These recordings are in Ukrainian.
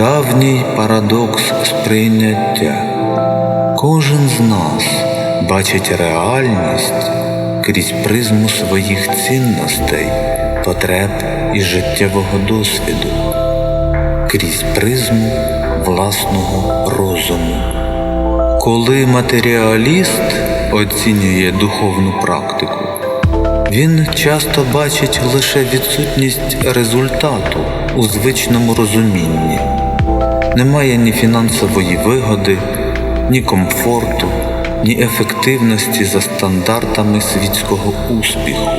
давній парадокс сприйняття. Кожен з нас бачить реальність крізь призму своїх цінностей, потреб і життєвого досвіду, крізь призму власного розуму. Коли матеріаліст оцінює духовну практику, він часто бачить лише відсутність результату у звичному розумінні. Немає ні фінансової вигоди, ні комфорту, ні ефективності за стандартами світського успіху.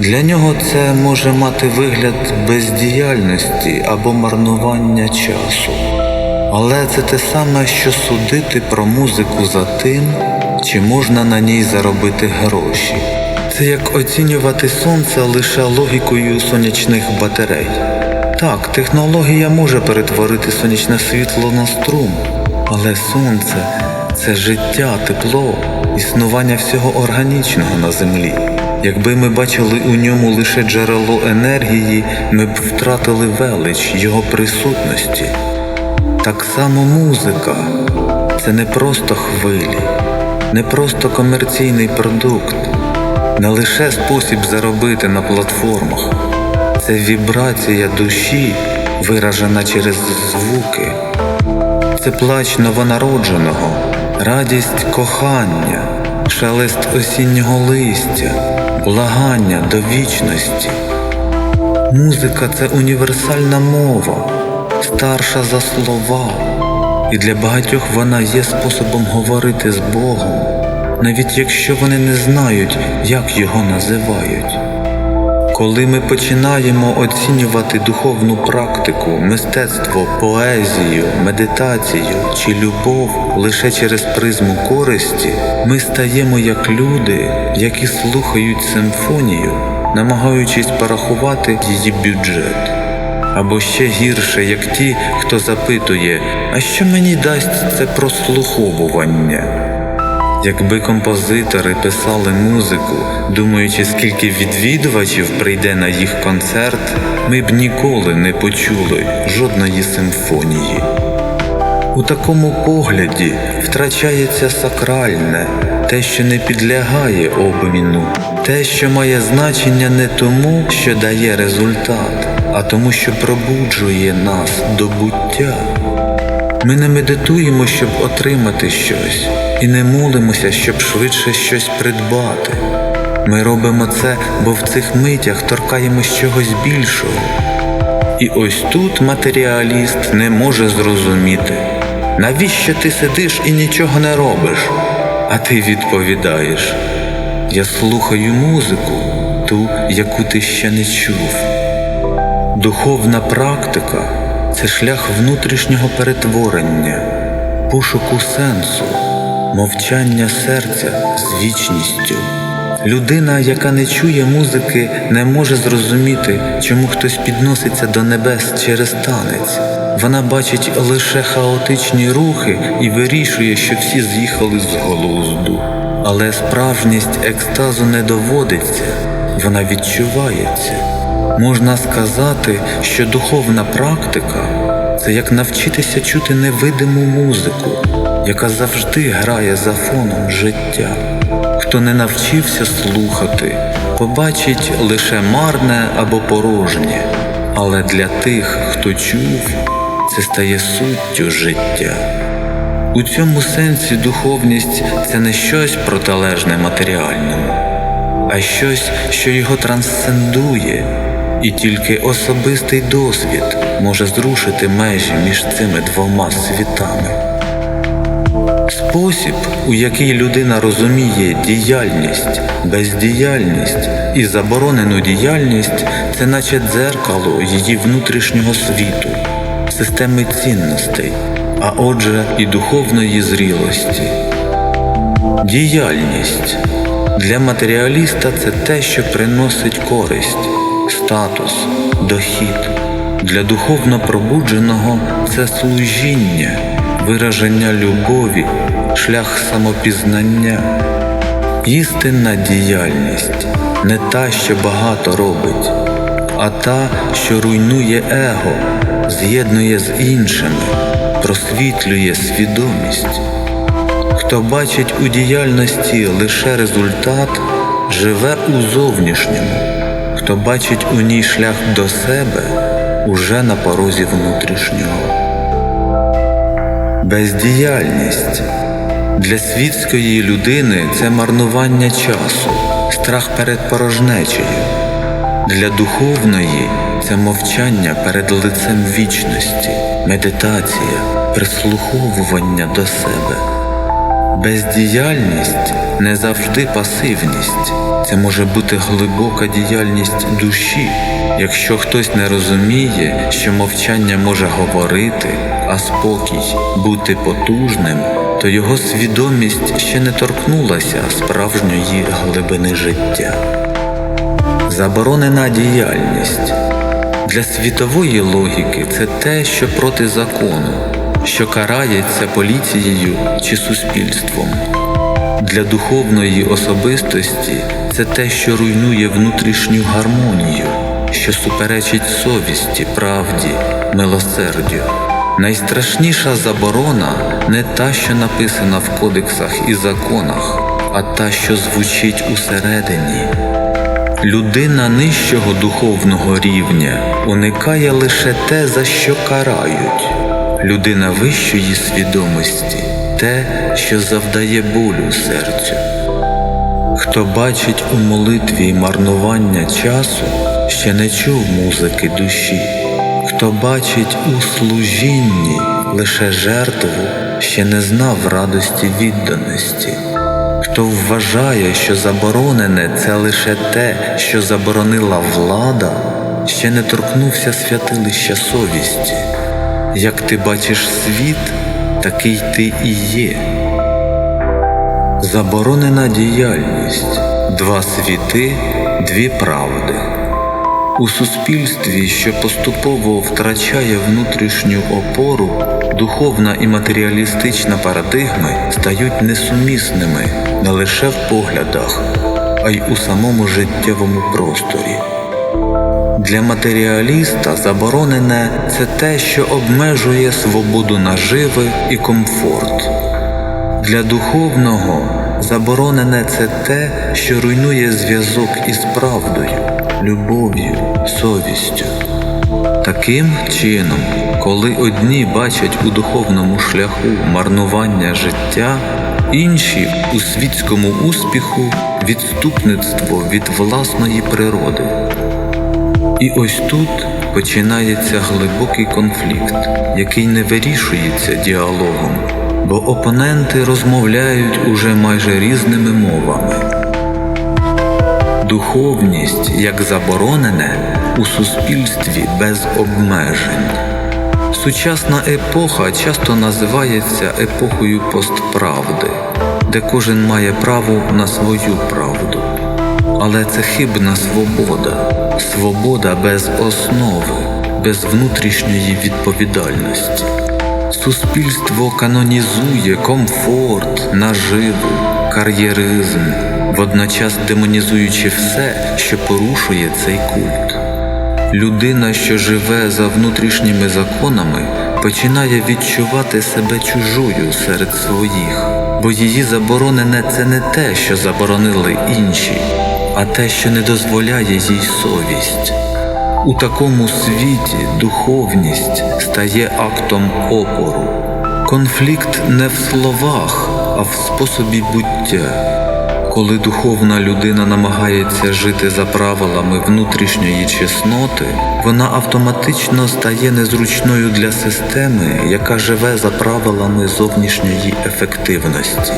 Для нього це може мати вигляд бездіяльності або марнування часу. Але це те саме, що судити про музику за тим, чи можна на ній заробити гроші. Це як оцінювати сонце лише логікою сонячних батарей. Так, технологія може перетворити сонячне світло на струм, але сонце це життя, тепло, існування всього органічного на землі. Якби ми бачили у ньому лише джерело енергії, ми б втратили велич його присутності. Так само музика це не просто хвилі, не просто комерційний продукт, не лише спосіб заробити на платформах, це вібрація душі, виражена через звуки, це плач новонародженого, радість кохання, шелест осіннього листя, благання до вічності. Музика це універсальна мова, старша за слова, і для багатьох вона є способом говорити з Богом, навіть якщо вони не знають, як його називають. Коли ми починаємо оцінювати духовну практику, мистецтво, поезію, медитацію чи любов лише через призму користі, ми стаємо як люди, які слухають симфонію, намагаючись порахувати її бюджет. Або ще гірше, як ті, хто запитує, а що мені дасть це прослуховування? Якби композитори писали музику, думаючи, скільки відвідувачів прийде на їх концерт, ми б ніколи не почули жодної симфонії. У такому погляді втрачається сакральне, те, що не підлягає обміну, те, що має значення не тому, що дає результат, а тому, що пробуджує нас до буття. Ми не медитуємо, щоб отримати щось, і не молимося, щоб швидше щось придбати. Ми робимо це, бо в цих митях торкаємось чогось більшого. І ось тут матеріаліст не може зрозуміти, навіщо ти сидиш і нічого не робиш. А ти відповідаєш: Я слухаю музику, ту, яку ти ще не чув. Духовна практика це шлях внутрішнього перетворення, пошуку сенсу, мовчання серця з вічністю. Людина, яка не чує музики, не може зрозуміти, чому хтось підноситься до небес через танець. Вона бачить лише хаотичні рухи і вирішує, що всі з'їхали з глузду. Але справжність екстазу не доводиться, вона відчувається. Можна сказати, що духовна практика це як навчитися чути невидиму музику, яка завжди грає за фоном життя. Хто не навчився слухати, побачить лише марне або порожнє, але для тих, хто чув, це стає суттю життя. У цьому сенсі духовність це не щось протилежне матеріальному, а щось, що його трансцендує, і тільки особистий досвід може зрушити межі між цими двома світами. Спосіб, у який людина розуміє діяльність, бездіяльність і заборонену діяльність, це наче дзеркало її внутрішнього світу, системи цінностей, а отже і духовної зрілості. Діяльність для матеріаліста це те, що приносить користь, статус, дохід. Для духовно пробудженого це служіння, вираження любові, шлях самопізнання. Істинна діяльність не та, що багато робить, а та, що руйнує его, з'єднує з іншими, просвітлює свідомість. Хто бачить у діяльності лише результат, живе у зовнішньому, хто бачить у ній шлях до себе, уже на порозі внутрішнього. Бездіяльність для світської людини це марнування часу, страх перед порожнечею. Для духовної це мовчання перед лицем вічності, медитація, прислуховування до себе. Бездіяльність не завжди пасивність, це може бути глибока діяльність душі. Якщо хтось не розуміє, що мовчання може говорити, а спокій бути потужним, то його свідомість ще не торкнулася справжньої глибини життя. Заборонена діяльність для світової логіки це те, що проти закону, що карається поліцією чи суспільством. Для духовної особистості це те, що руйнує внутрішню гармонію, що суперечить совісті, правді, милосердю. Найстрашніша заборона не та, що написана в кодексах і законах, а та, що звучить усередині. Людина нижчого духовного рівня уникає лише те, за що карають. Людина вищої свідомості те, що завдає болю серцю. Хто бачить у молитві марнування часу, ще не чув музики душі, хто бачить у служінні лише жертву, ще не знав радості відданості. Хто вважає, що заборонене це лише те, що заборонила влада, ще не торкнувся святилища совісті. Як ти бачиш світ, такий ти і є. Заборонена діяльність, два світи, дві правди. У суспільстві, що поступово втрачає внутрішню опору, духовна і матеріалістична парадигми стають несумісними не лише в поглядах, а й у самому життєвому просторі. Для матеріаліста заборонене це те, що обмежує свободу наживи і комфорт. Для духовного заборонене це те, що руйнує зв'язок із правдою, любов'ю, совістю. Таким чином, коли одні бачать у духовному шляху марнування життя, інші у світському успіху відступництво від власної природи. І ось тут починається глибокий конфлікт, який не вирішується діалогом, бо опоненти розмовляють уже майже різними мовами. Духовність як заборонене у суспільстві без обмежень. Сучасна епоха часто називається епохою постправди, де кожен має право на свою правду. Але це хибна свобода, свобода без основи, без внутрішньої відповідальності. Суспільство канонізує комфорт, наживу, кар'єризм, водночас демонізуючи все, що порушує цей культ. Людина, що живе за внутрішніми законами, починає відчувати себе чужою серед своїх, бо її заборонене це не те, що заборонили інші, а те, що не дозволяє їй совість. У такому світі духовність стає актом опору. Конфлікт не в словах, а в способі буття. Коли духовна людина намагається жити за правилами внутрішньої чесноти, вона автоматично стає незручною для системи, яка живе за правилами зовнішньої ефективності.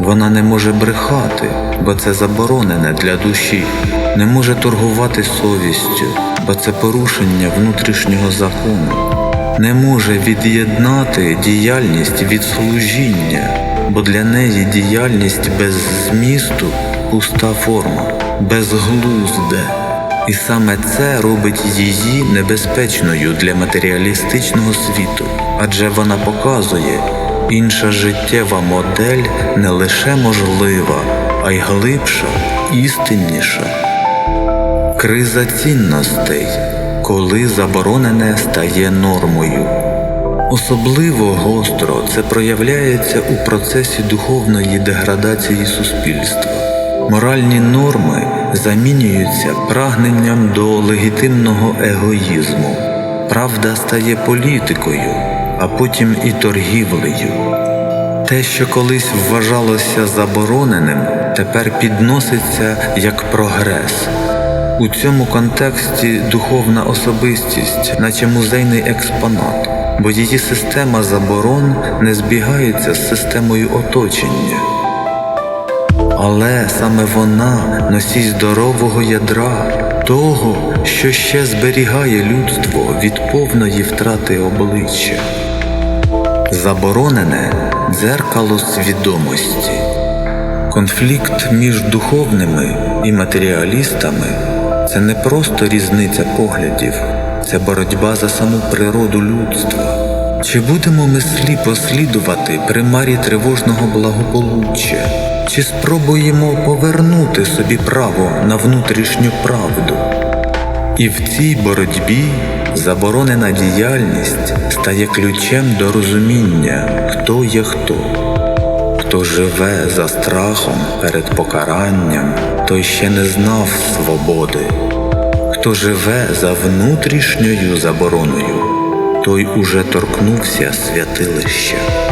Вона не може брехати, бо це заборонене для душі, не може торгувати совістю, бо це порушення внутрішнього закону, не може від'єднати діяльність від служіння, бо для неї діяльність без змісту пуста форма, безглузде. І саме це робить її небезпечною для матеріалістичного світу, адже вона показує, інша життєва модель не лише можлива, а й глибша, істинніша. Криза цінностей. коли заборонене стає нормою. Особливо гостро це проявляється у процесі духовної деградації суспільства. Моральні норми замінюються прагненням до легітимного егоїзму. Правда стає політикою, а потім і торгівлею. Те, що колись вважалося забороненим, тепер підноситься як прогрес. У цьому контексті духовна особистість, наче музейний експонат, бо її система заборон не збігається з системою оточення. Але саме вона носій здорового ядра, того, що ще зберігає людство від повної втрати обличчя. Заборонене дзеркало свідомості. Конфлікт між духовними і матеріалістами це не просто різниця поглядів, це боротьба за саму природу людства. Чи будемо ми сліпо слідувати примарі тривожного благополуччя? Чи спробуємо повернути собі право на внутрішню правду? І в цій боротьбі заборонена діяльність стає ключем до розуміння, хто є хто. Хто живе за страхом перед покаранням, той ще не знав свободи. Хто живе за внутрішньою забороною, той уже торкнувся святилища.